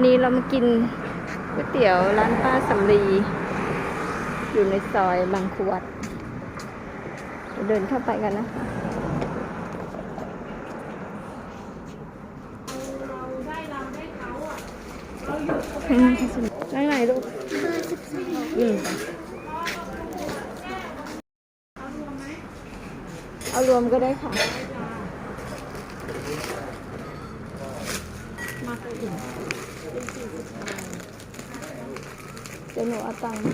วันนี้เรามากินก๋วยเตี๋ยวร้านป้าสำลี อยู่ในซอยบางขวดเราเดินเข้าไปกันนะคะอืมนั่งไหนลูกอืมเอารวมก็ได้ค่ะเดี๋ยวหนูเอาตังค์ให้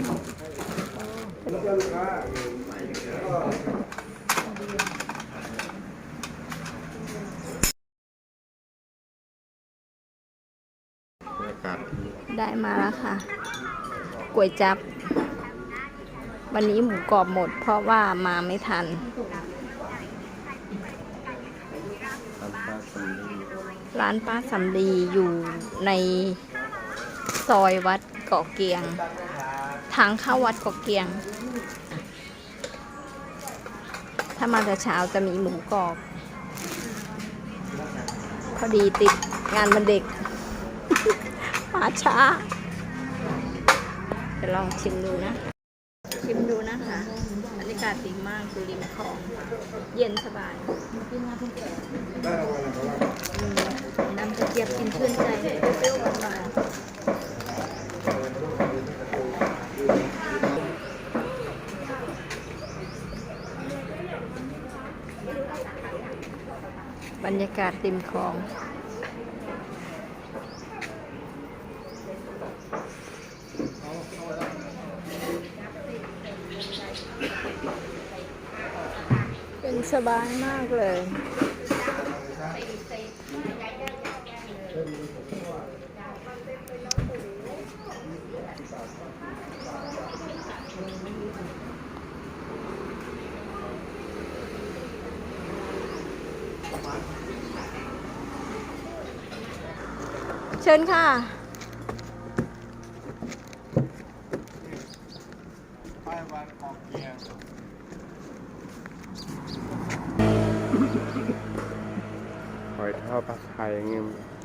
ได้มาแล้วค่ะก๋วยจับ วันนี้หมูกรอบหมด เพราะว่ามาไม่ทัน ร้านป้าสำลีอยู่ใน ซอยวัดเกาะเกียง ทางเข้าวัดเกาะเกียง ถ้ามาแต่เช้าจะมีหมูกรอบ พอดีติดงานวันเด็ก มาช้าจะลองชิมดูนะ ชิมดูนะคะบรรยากาศดีมากดูริมคลอง เย็นสบายน้ำกระเจี๊ยบกินชื่นใจเปรี้ยวหวาน บรรยากาศริมคลอง เป็นสบายมากเลย เชิญค่ะหอยทอดปลาไข่อย่างเงี้ย